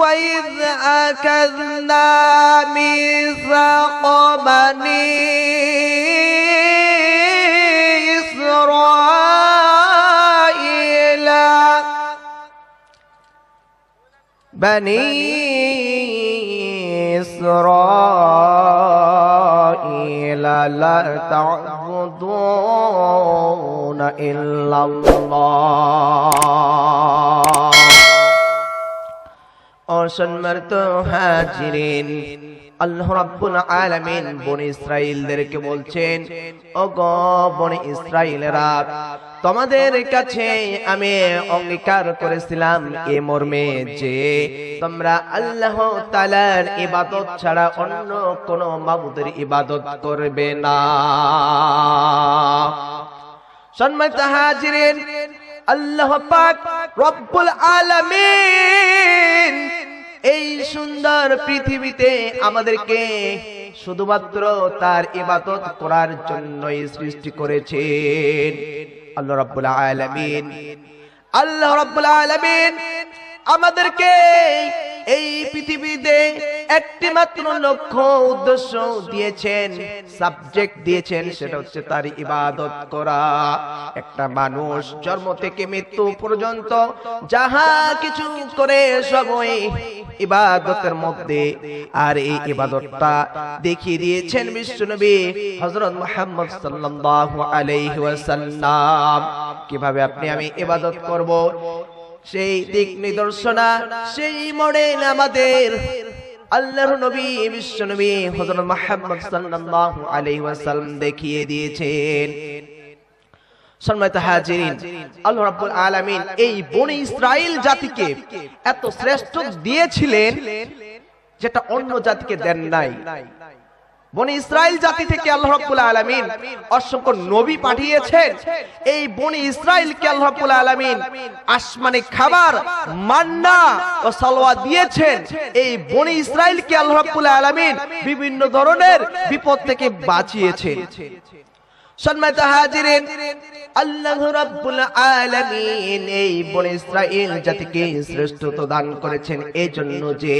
وإذ أخذنا ميثاق بني إسرائيل. بني إسرائيل لا تعبدون إلا الله. অসম্মানিত হাজিরিন। আল্লাহ রাব্বুল আলামিন বনি ইসরাইলদেরকে বলছেন ও গো বনি ইসরাইলেরা তোমাদের কাছে আমি অঙ্গীকার করেছিলাম এ মর্মে যে, তোমরা আল্লাহ তাআলার ইবাদত ছাড়া অন্য কোন মাবুদের ইবাদত করবে না। সম্মানিত হাজিরিন, আল্লাহ পাক রব্বুল আলামিন এই সুন্দর পৃথিবীতে আমাদেরকে শুধুমাত্র তার ইবাদত করার জন্যই সৃষ্টি করেছেন। আল্লাহ রাব্বুল আলামিন। আল্লাহ রাব্বুল আলামিন আমাদেরকে এই পৃথিবীতে একটি মাত্র লক্ষ্য, উদ্দেশ্য দিয়েছেন সাবজেক্ট দিয়েছেন, সেটা হচ্ছে তার ইবাদত করা। একটা মানুষ জন্ম থেকে মৃত্যু পর্যন্ত যাহা কিছু করে সবই ইবাদতের মধ্যে। আর এই ইবাদতটা দেখিয়ে দিয়েছেন বিশ্বনবী হযরত মুহাম্মদ সাল্লাল্লাহু আলাইহি কীভাবে আপনি আমি ইবাদত করব? সেই দিক নিদর্শনা, সেই মডেল আমাদের আল্লাহর নবী, বিশ্ব নবী হযরত মুহাম্মদ সাল্লাল্লাহু আলাইহি ওয়াসাল্লাম দেখিয়ে দিয়েছেন। সম্মানিত হাজিরিন, আল্লাহ রাব্বুল আলামিন এই বনি ইসরাইল জাতিকে এত শ্রেষ্ঠ দিয়েছিলেন যেটা অন্য জাতিকে দেন নাই। বনি ইসরায়েল জাতি থেকে আল্লাহ রাব্বুল আলামিন অসংখ্য নবী পাঠিয়েছেন। এই বনি কে আল্লাহ রাব্বুল আলামিন আসমানি খাবার, মান্না ও সালোয়া দিয়েছেন। এই বনি কে আল্লাহ রাব্বুল আলামিন বিভিন্ন ধরনের বিপদ থেকে বাঁচিয়েছেন। সম্মানিত হাজিরিন, আল্লাহ রাব্বুল আলামিন এই বনি ইসরাইল জাতিকে শ্রেষ্ঠত্ব দান করেছেন এই জন্য যে,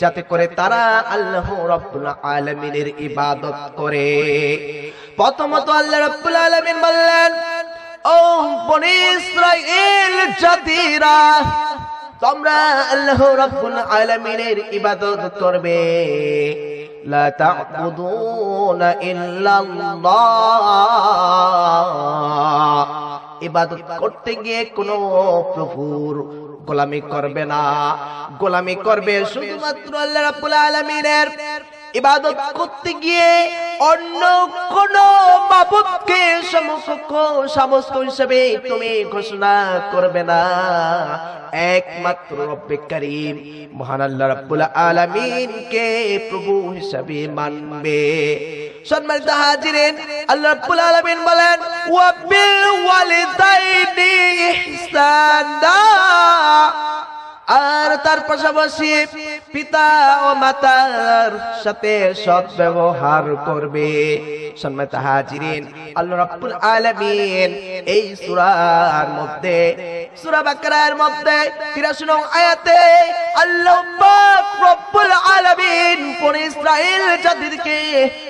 যাতে করে তারা আল্লাহ রাব্বুল আলামিনের ইবাদত করে। প্রথমত আল্লাহ রাব্বুল আলামিন বললেন, ও বনি ইসরাইল জাতিরা, তোমরা আল্লাহ রাব্বুল আলামিনের ইবাদত করবে। লা إلا الله. ইবাদত করতে গিয়ে কোন প্রভুর গোলামি করবে না। গোলামি করবে শুধুমাত্র আল্লাহ রাব্বুল আলামিনের। ইবাদত করতে গিয়ে অন্য কোন মাবুদকে সমকক্ষ সমস্ত হিসেবে তুমি ঘোষণা করবে না। একমাত্র রব্বে করিম, মহান আল্লাহ রাব্বুল আলামিনকে প্রভু হিসাবে মানবে। সম্মানিত হাজিরিন, আল্লাহ রাব্বুল আলামিন বলেন ওয়া বিল ওয়ালিদাইনি ইহসানা। আর তার পাশাপাশি পিতা ও মাতার সাথে সদ্ব্যবহার ব্যবহার করবে। সম্মানিত হাজিরিন, আল্লাহ রাব্বুল আলামিন এই সূরার মধ্যে, সূরা বাকারার মধ্যে 83 নং আয়াতে আল্লাহ পাক রব্বুল আলামিন বনি ইসরাইল জাতিকে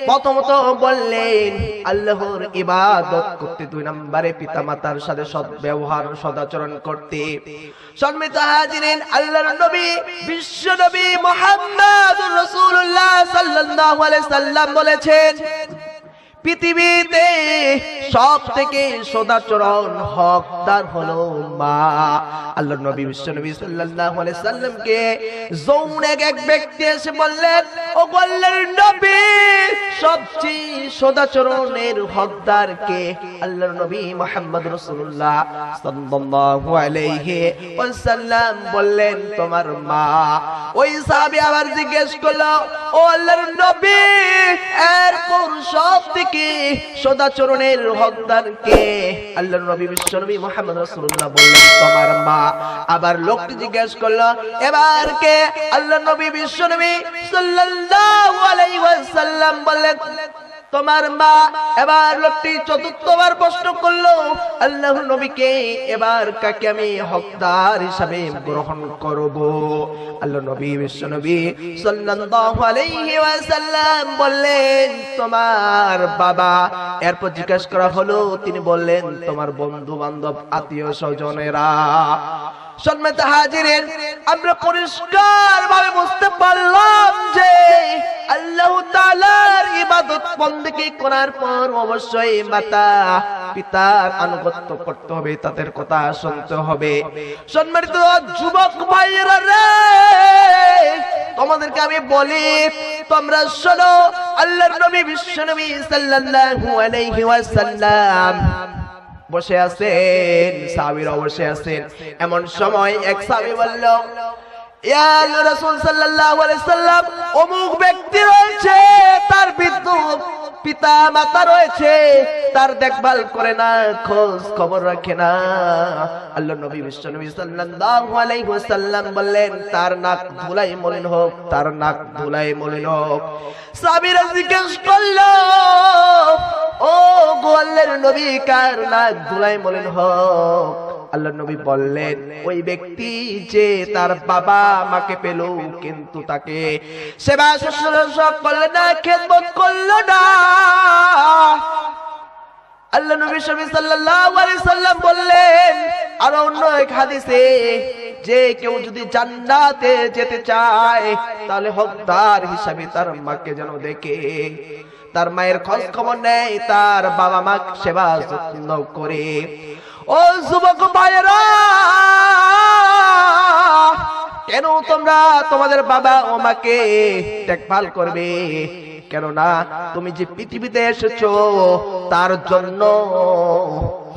প্রথমত বললেন, আল্লাহর ইবাদত করতে দুই নম্বরে পিতামাতার সাথে সৎ ব্যবহার সদাচরণ করতে। সম্মিত হাজিরিন, আল্লাহর নবী, বিশ্ব নবী মুহাম্মদুর রাসূলুল্লাহ সাল্লাল্লাহু আলাইহি সাল্লাম বলেছেন পৃথিবীতে সব থেকে সদাচরণ হকদার হলো মা। আল্লাহ নবী বিশ্ব নবী সাল্লাল্লাহু আলাইহি সাল্লামকে যৌন এক এক ব্যক্তি এসে বললেন, ও বললেন নবী, সবচেয়ে সদাচরণের হকদার কে? আল্লাহর নবী মুহাম্মদ রাসূলুল্লাহ সাল্লাল্লাহু আলাইহি ওয়াসাল্লাম বললেন, তোমার মা। ওই সাহাবী আবার জিজ্ঞেস করল, ও আল্লাহর নবী সব থেকে সদাচরণের হকদার কে আল্লাহর নবী বিশ্বনবী মোহাম্মদ রাসূলুল্লাহ বললেন, তোমার মা আবার লোকটি জিজ্ঞেস করল, এবার কে? আল্লাহর নবী বিশ্বনবী সাল্লাল্লাহু আলাইহি ওয়াসাল্লাম বললেন তোমার মা এবার লোকটি চতুর্থবার প্রশ্ন করল, আল্লাহর নবীকে এবার কাকে আমি হকদার হিসাবে গ্রহণ করব? আল্লাহ নবী, বিশ্ব নবী সাল্লাল্লাহু আলাইহি ওয়াসাল্লাম বললেন, তোমার বাবা। এরপর জিজ্ঞাসা করা হলো, তিনি বললেন, তোমার বন্ধু বান্ধব আত্মীয় স্বজনেরা। সম্মানিত হাজিরেন আমরা পরিষ্কার ভাবে বুঝতে পারলাম যে আল্লাহ ইবাদত বন্দেগী করার পর অবশ্যই মাতা, পিতার আনুগত্য করতে হবে, তাদের কথা শুনতে হবে। সম্মানিত যুবক ভাইয়েরা তোমাদেরকে আমি বলি, তোমরা শোনো, আল্লাহর নবী বিশ্ব নবী ওয়াসাল্লাম বসে আছেন, সাবির বসে আছেন। এমন সময় এক সাবি বলল, ইয়া রাসূল সাল্লাল্লাহু আলাইহি সাল্লাম, অমুক ব্যক্তি রয়েছে পিতা মাতা রয়েছে, তার দেখভাল করে না, খোঁজ খবর রাখে না। আল্লাহ নবী বিশ্ব নবী সাল্লাল্লাহু আলাইহি ওয়াসাল্লাম বললেন, তার নাক ধুলাই মলিন হোক, তার নাক ধুলাই মলিন হোক। সাবিরা জিজ্ঞেস করল, ও গো আল্লাহর নবী, কার নাক ধুলাই মলিন হোক? আল্লাহ নবী বললেন, ওই ব্যক্তি যে তার বাবা মাকে পেল, কিন্তু তাকে সেবা শুশ্রূষা না, খেদমত করল না। আল্লাহ নবী সাল্লাল্লাহু সাল্লাম বললেন, আর অন্য এক হাদিসে, যে কেউ যদি জান্নাতে যেতে চায়, তাহলে হকদার হিসাবে তার মাকে যেন দেখে। তার মায়ের খোঁজ খবর নেয়, তার বাবা মা সেবা যত্ন করে। ও যুবক ভাইয়েরা, কেন তোমরা তোমাদের বাবা ও মাকে দেখভাল করবে? কেননা তুমি যে পৃথিবীতে এসেছ, তার জন্য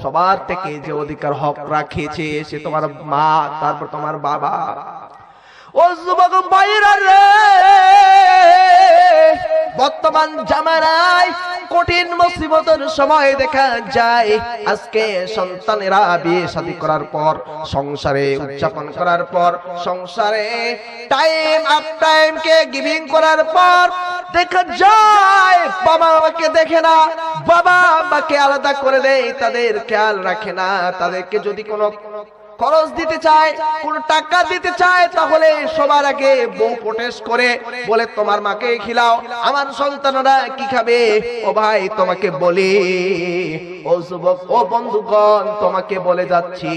সবার থেকে যে অধিকার হক রাখিয়েছে, সে তোমার মা, তারপর তোমার বাবা। ও যুবক ভাইরা রে বর্তমান জামানায় কঠিন মুসিবতের সময় দেখা যায়। আজকে সন্তানেরা বিয়ে শাদী করার পর, সংসারে উদযাপন করার পর, সংসারে টাইম আপ টাইম কে গিভিং করার পর দেখা যায়, বাবা মাকে দেখে না, বাবা মাকে আলাদা করে দেয়, তাদের খেয়াল রাখে না, তাদেরকে যদি কোনো খরচ দিতে চায়, কোন টাকা দিতে চায়, তাহলে সবার আগে বউ প্রোটেস্ট করে, বলে তোমার মাকে খিলাও, আমার সন্তানরা কি খাবে? ও ভাই, তোমাকে বলি, ও যুবক, ও বন্ধুগণ, তোমাকে বলে যাচ্ছি,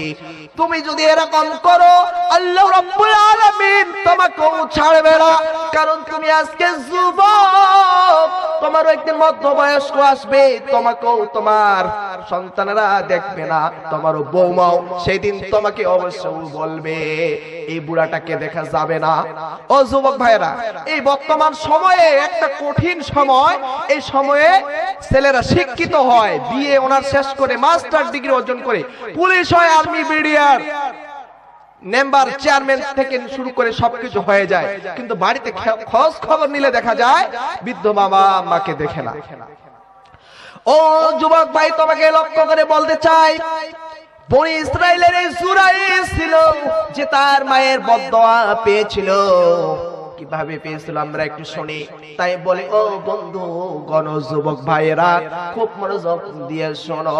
তুমি যদি এরকম করো, আল্লাহ রাব্বুল আলামিন তোমাকেও ছাড়বে না, কারণ তুমি আজকে যুবক। তোমারও একদিন মধ্যবয়স্ক আসবে, তোমাকেও তোমার সন্তানেরা দেখবে না, তোমারও বৌমাও সেই দিন তোমাকে অবশ্যই বলবে, এই বুড়াটাকে দেখা যাবে না। ও যুবক ভাইরা এই বর্তমান সময়ে একটা কঠিন সময়, এই সময়ে ছেলেরা শিক্ষিত হয়, বিয়ে ওনার শেষ করে মাস্টার ডিগ্রি অর্জন করে, পুলিশ হয় আর্মি বিডিআর মেম্বার চেয়ারম্যান থেকে শুরু করে সবকিছু হয়ে যায়। কিন্তু বাড়িতে খোঁজ খবর নিলে দেখা যায় বৃদ্ধ বাবা মাকে দেখে না। ও যুবক ভাই তোমাকে লক্ষ্য করে বলতে চাই বনি ইসরায়েলের এই সুরাই ছিল যে তার মায়ের বদয়া পেয়েছিল। কীভাবে পেয়েছিল আমরা একটু শুনি। তাই বলে, ও বন্ধু, গণ যুবক ভাইয়েরা, খুব মনোযোগ দিয়ে শোনো।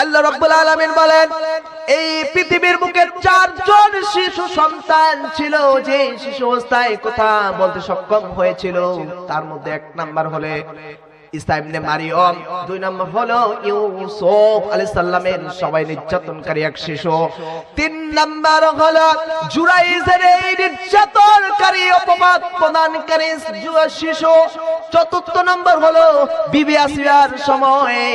আল্লাহ রাব্বুল আলামিন বলেন, এই পৃথিবীর বুকে চারজন শিশু সন্তান ছিল, যে শিশু অবস্থায় কথা বলতে সক্ষম হয়েছিল। তার মধ্যে এক নাম্বার হলে ঈসা ইবনে মারিয়ম, দুই নম্বর হলো ইউসুফ সবাই নির্যাতনকারী এক শিশু। তিন নাম্বার হলো জুরাইজের এই নির্যাতনকারী অপবাদ প্রদানকারী শিশু। চতুর্থ নম্বর হলো বিবি আসিয়ার সময়ে।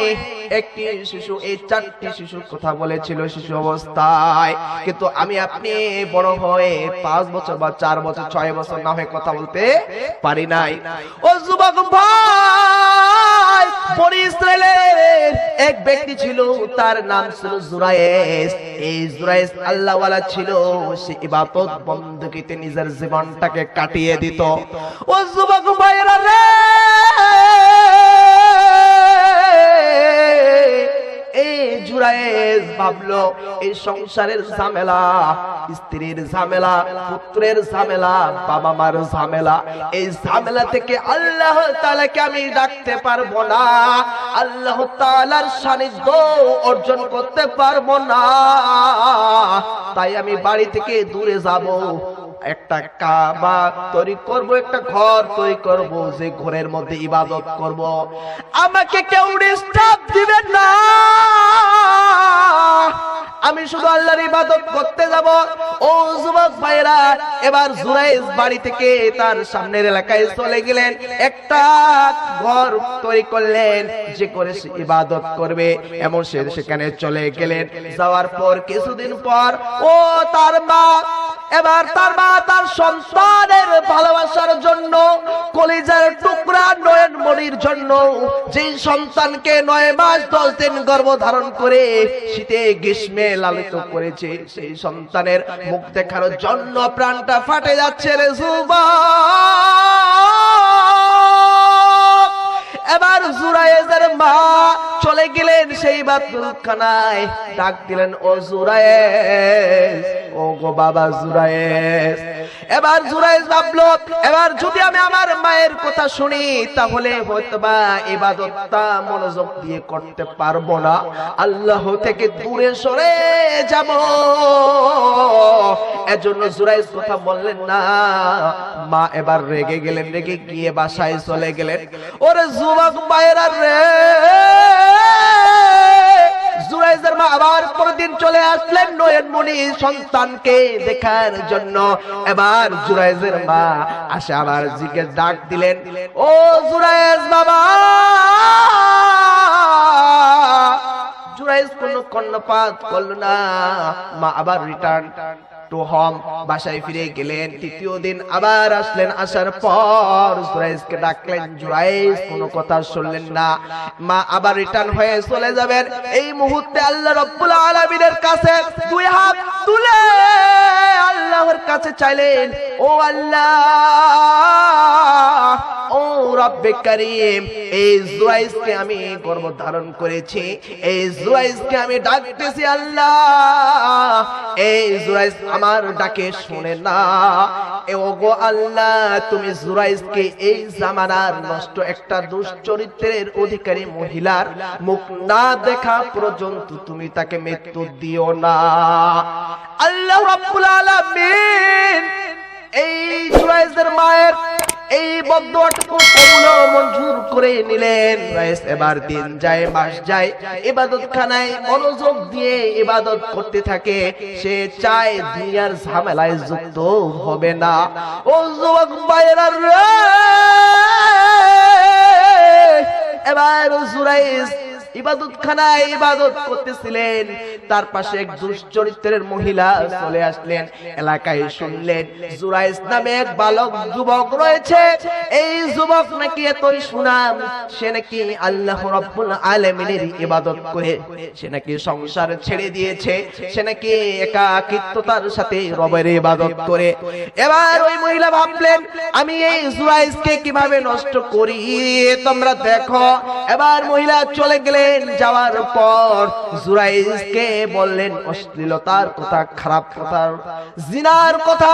একটি শিশু, এই চারটি শিশুর কথা বলেছিল শিশু অবস্থায়। কিন্তু আমি আপনি বড় হয়ে পাঁচ বছর বা চার বছর, ছয় বছর না হয়ে কথা বলতে পারি নাই। ও যুবক ভাই! এক ব্যক্তি ছিল, তার নাম ছিল জুরায়েস। এই জুরায়েস আল্লাহওয়ালা ছিল, সে ইবাদত বন্দুকিতে নিজের জীবনটাকে কাটিয়ে দিত। ও যুবক ভাইরা রে! এই জুরায়েজ ভাবলো, এই সংসারের ঝামেলা স্ত্রীর ঝামেলা, পুত্রের ঝামেলা বাবা মার ঝামেলা, এই ঝামেলা থেকে আল্লাহ তাআলাকে আমি ডাকতে পারব না। আল্লাহ তাআলার সান্নিধ্য অর্জন করতে পারব না। তাই আমি বাড়ি থেকে দূরে যাব। একটা কাবা তৈরি করব, একটা ঘর তৈরি করব, যে ঘরের মধ্যে ইবাদত করব। আমাকে কেউ ডিস্টার্ব দিবেন না। আমি শুধু আল্লাহর ইবাদত করতে যাব। ও যুবক ভাইরা এবার জুরাইজ বাড়ি থেকে তার সামনের এলাকায় চলে গেলেন। একটা ঘর তৈরি করলেন, যে করে সে ইবাদত করবে। এমন সে সেখানে চলে গেলেন। যাওয়ার পর কিছুদিন পর, ও তার মা এবার তার মা তার সন্তানের ভালোবাসার জন্য কলিজার টুকরা নয়ন মনির জন্য যে সন্তানকে নয় মাস, দশ দিন গর্ভ ধারণ করে শীতে গ্রীষ্মে লালিত করেছে, সেই সন্তানের মুখ দেখানোর জন্য প্রাণটা ফাটে যাচ্ছে রে যুবক এবার জুরায়েজের মা চলে গেলেন সেই বাথরুমখানায়। ডাক দিলেন, ও জুরায়েজ ও গো বাবা জুরায়েজ এবার জুরায়েজ ভাবলো, এবার যদি আমি আমার মায়ের কথা শুনি, তাহলে হয়তো হয়তোবা ইবাদতটা মনোযোগ দিয়ে করতে পারব না। আল্লাহ থেকে দূরে সরে যাব। এজন্য জুরাইজ কথা বললেন, না, মা এবার রেগে গেলেন, রেগে গিয়ে বাসায় চলে গেলেন। ওরে যুবক বাইরা রে! জুরাইজের মা আবার পরদিন চলে আসলেন নয়নমণি সন্তানকে দেখার জন্য। এবার জুরাইজের মা আসে আবার জিজ্ঞেস ডাক দিলেন, ও জুরাইজ বাবা! জুরাইজ কোনো কর্ণপাত করল না। মা আবার রিটার্ন টু হম বাসায় ফিরে গেলেন, তৃতীয় দিন আবার আসলেন, আসার পর জুরাইজকে ডাকলেন জুরাইজ কোনো কথা শুনলেন না। মা আবার রিটার্ন হয়ে চলে যাবেন। এই মুহূর্তে আল্লাহ রব্বুল আলামিনের কাছে দুই হাত তুলে আল্লাহর কাছে চাইলেন, ও আল্লাহ! আমি গর্ব ধারণ করেছি, এই আমি ডাকতেছি আল্লাহ। এই আমার ডাকে শুনে না। আল্লাহ, তুমি জুরাইজকে এই জামানার নষ্ট একটা দুশ্চরিত্রের অধিকারী মহিলার মুখ না দেখা পর্যন্ত তুমি তাকে মৃত্যু দিও না। আল্লাহ রাব্বুল এই জুরাইজের মায়ের এই বদুয়াটুকু কবুল মঞ্জুর করে নিলেন। রাইস, এবার দিন যায়, মাস যায় ইবাদত খানায় মনোযোগ দিয়ে ইবাদত করতে থাকে। সে চায় দুনিয়ার ঝামেলায় যুক্ত হবে না। ও যুবক ভাইয়েরা, রে! এবার জুরাইস ইবাদত খানায় ইবাদত করতেছিলেন। তার পাশে এক দুশ্চরিত্রের মহিলা চলে আসলেন। এলাকায় শুনলেন জুরাইস নামে এক বালক, যুবক রয়েছে। এই যুবক নাকি এতই সুনাম, সে নাকি আল্লাহ রাব্বুল আলামিনের ইবাদত করে। সে নাকি সংসার ছেড়ে দিয়েছে, সে নাকি একাকিত্বতার সাথে রবের ইবাদত করে। এবার ওই মহিলা ভাবলেন, আমি এই জুরাইসকে কীভাবে নষ্ট করি? তোমরা দেখো। এবার মহিলা চলে গেলেন, যাওয়ার পর জুরাইসকে বললেন, অশ্লীলতার কথা, খারাপ কথা, জিনার কথা,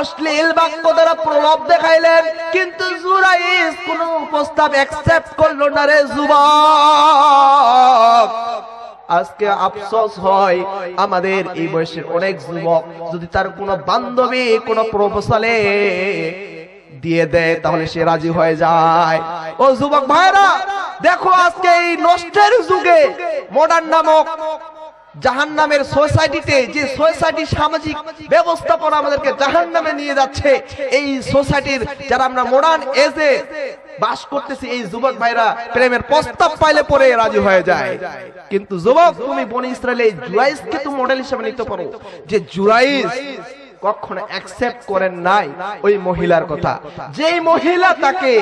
অশ্লীল বাক্য দ্বারা প্রভাব দেখাইলেন। কিন্তু জুরাইস কোনো প্রস্তাব অ্যাকসেপ্ট করল না রে যুবক। আজকে আফসোস হয়, আমাদের এই বয়সের অনেক যুবক যদি তার কোনো বান্ধবী, কোনো প্রপোজালে দিয়ে দেয়, তাহলে সে রাজি হয়ে যায়। ও যুবক ভাইরা, দেখো আজকে এই নষ্টের যুগে, মডার্ন নামক জাহান নামের সোসাইটিতে যে সোসাইটি সামাজিক ব্যবস্থাপনা আমাদেরকে জাহান নামে নিয়ে যাচ্ছে, এই সোসাইটির যারা আমরা মডার্ন এজে বাস করতেছি, এই যুবক ভাইরা প্রেমের প্রস্তাব পাইলে পরে রাজি হয়ে যায়। কিন্তু যুবক, তুমি বনি ইসরায়েলে এই জুরাইজকে তুমি মডেল হিসেবে নিতে পারো। যে জুরাইজ কখনো অ্যাকসেপ্ট করেন নাই, ওই মহিলার কথা। যেই মহিলা তাকে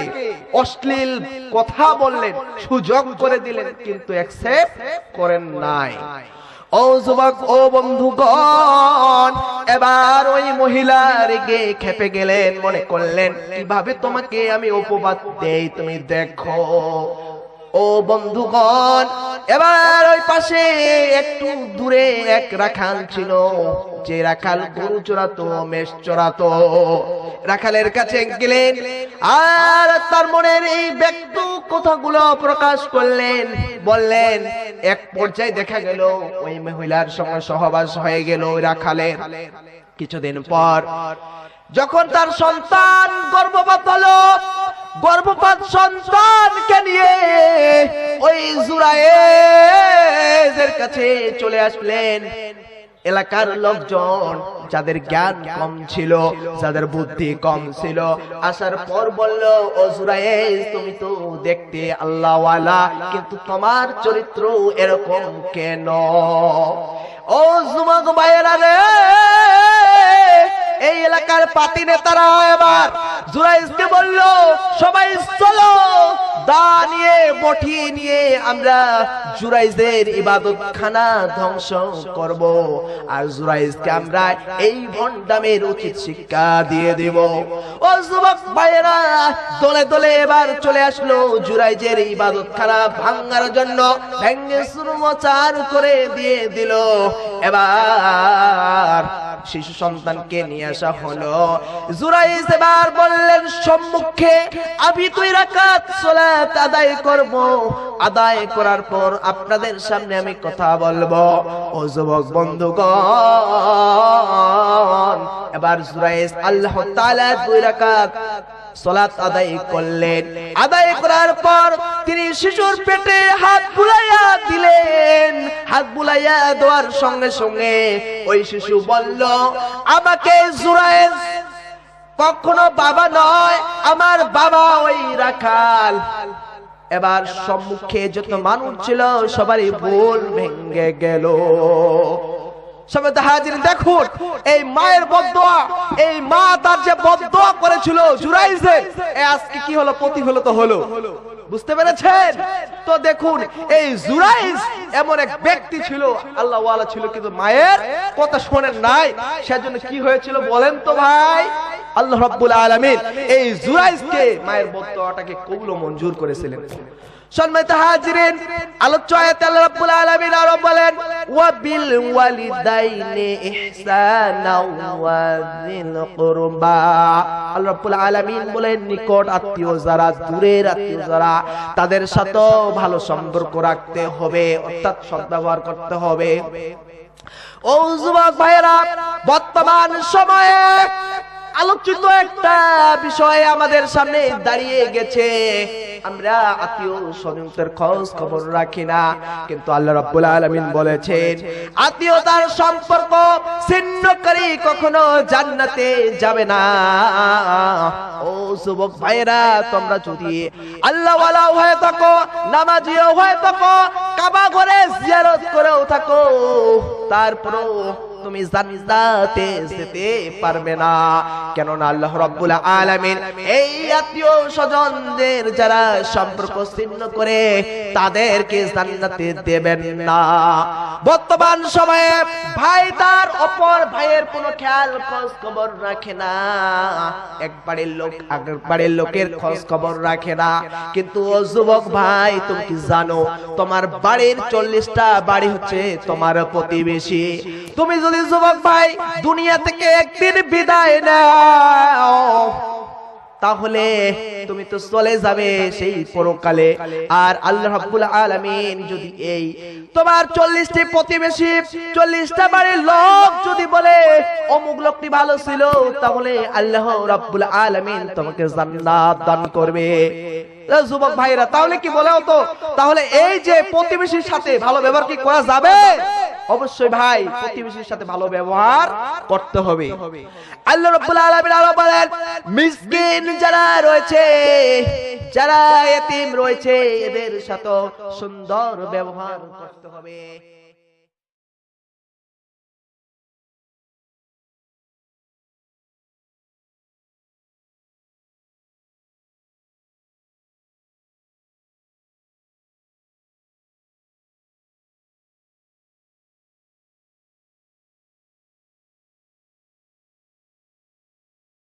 অশ্লীল কথা বললেন, সুযোগ করে দিলেন, কিন্তু অ্যাকসেপ্ট করেন নাই। ও যুবক, ও বন্ধুগণ, এবার ওই মহিলা রেগে খেপে গেলেন, মনে করলেন, কীভাবে তোমাকে আমি উপবাদ দেই? তুমি দেখো ও বন্ধুগণ, এবার ওই পাশে একটু দূরে এক রাখাল ছিল। যে রাখাল গরু চড়াতো, মেষ চড়াতো। রাখালের কাছে গেলেন, আর তার মনের এই ব্যক্ত কথাগুলো প্রকাশ করলেন। বললেন, এক পর্যায়ে দেখা গেল, ওই মহিলার সঙ্গে সহবাস হয়ে গেল ওই রাখালের। কিছুদিন পর, যখন তার সন্তান গর্ভপাত হলো গর্ভপাত সন্তানকে নিয়ে ওই জুরায়ের কাছে চলে আসলেন। এলাকার লোকজন যাদের জ্ঞান কম ছিল, যাদের বুদ্ধি কম ছিল, আসার পর বলল, ও তুমি তো দেখতে আল্লাহওয়ালা, কিন্তু তোমার চরিত্র এরকম কেন? ও যুবক ভাইয়েরা রে এই এলাকার পাতি নেতারা এবার। জুরাইজকে বলল, সবাই চলো, দা নিয়ে, বটি নিয়ে আমরা জুরাইজের ইবাদত খানা ধ্বংস করব। আর জুরাইজকে আমরা এই ভণ্ডামের উচিত শিক্ষা দিয়ে দেব। ও যুবক ভাইয়েরা, দলে দলে এবার চলে আসলো জুরাইজের ইবাদত খানা ভাঙ্গার জন্য। ভেঙ্গে সুরমচার করে দিয়ে দিল। এবার শিশু সন্তানকে নিয়ে আসা হলো। জুরাইজ এবার বললেন, সম্মুখে আমি দুই রাকাত সালাত আদায় করব। আদায় করার পর আপনাদের সামনে আমি কথা বলব। ও যুবক বন্ধুগণ, এবার জুরাইজ আল্লাহ তাআলা দুই রাকাত সলাত আদায় করলেন। আদায় করার পর তিনি শিশুর পেটে হাত বুলাইয়া দিলেন। হাত বুলাইয়া দেওয়ার সঙ্গে সঙ্গে ওই শিশু বলল, আমাকে জুরায়েজ, কখনো বাবা নয়, আমার বাবা ওই রাখাল। এবার সম্মুখে যত মানুষ ছিল, সবারই ভুল ভেঙ্গে গেল। সবাই হাজির, দেখুন, এই মায়ের বদোয়া, এই মা তার যে বদোয়া করেছিল জুরাইজে আজকে কি হলো প্রতিফলিত হলো? বুঝতে পেরেছেন? তো দেখুন, এই জুরাইজ এমন এক ব্যক্তি ছিল, আল্লাহ ওয়ালা ছিল, কিন্তু মায়ের কথা শোনেন নাই। সেজন্য কি হয়েছিল বলেন তো ভাই? আল্লাহ রাব্বুল আলামিন এই জুরাইজকে মায়ের বদোয়াটাকে কবুল মঞ্জুর করেছিলেন। আলোচ্য আল্লাহ রাব্বুল আলামিন আরও বলেন ওয়া বিল ওয়ালিদাইনি ইহসানা ওয়া যিল কুরবা। আল্লাহ রাব্বুল আলামিন বলেন, নিকট আত্মীয় যারা, দূরের আত্মীয় যারা, তাদের সাথে ভালো সম্পর্ক রাখতে হবে, অর্থাৎ সদ্ব্যবহার করতে হবে। ও যুবক ভাইয়েরা, বর্তমান সময়ে আলোচিত একটা বিষয় আমাদের সামনে দাঁড়িয়ে গেছে। আমরা আত্মীয় স্বজনদের খোঁজ খবর রাখি না, কিন্তু আল্লাহ রাব্বুল আলামিন বলেছেন, আত্মীয়তার সম্পর্ক ছিন্নকারী কখনো জান্নাতে যাবে না। ও যুবক ভাইরা তোমরা যদি আল্লাহ ওয়ালা হয়ে থাকো, নামাজিও হয়ে থাকো, কাবা ঘরে জিয়ারত করেও থাকো, তারপরও তুমি জান্নাতে যেতে পারবে না। কেননা আল্লাহ রাব্বুল আলামিন এই আত্মীয় স্বজনদের যারা সম্পর্ক ছিন্ন করে তাদেরকে জান্নাতে দেবেন না। বর্তমান সময়ে ভাই তার অপর ভাইয়ের কোনো খেয়াল খোঁজ খবর রাখে না। এক বাড়ির লোক বাড়ির লোকের খোঁজ খবর রাখে না। কিন্তু ও যুবক ভাই, তুমি কি জানো, তোমার বাড়ির চল্লিশটা বাড়ি হচ্ছে তোমার প্রতিবেশী। তুমি যদি যুবক ভাই দুনিয়া থেকে একদিন বিদায় নাও। তাহলে তুমি তো চলে যাবে সেই পরকালে। আর আল্লাহ রাব্বুল আলামিন যদি এই তোমার চল্লিশটি প্রতিবেশী, চল্লিশটা বাড়ির লোক যদি বলে, অমুক লোকটি ভালো ছিল, তাহলে আল্লাহ রাব্বুল আলামিন তোমাকে জান্নাত দান করবে। যুবক ভাইরা তাহলে কি বলে হতো তাহলে এই যে প্রতিবেশীর সাথে ভালো ব্যবহার কি করা যাবে? অবশ্যই ভাই, প্রতিবেশীর সাথে ভালো ব্যবহার করতে হবে। আল্লাহ রাব্বুল আলামিন আরও বলেন, মিসকিন যারা রয়েছে, যারা এতিম রয়েছে, এদের সাথে সুন্দর ব্যবহার করতে হবে।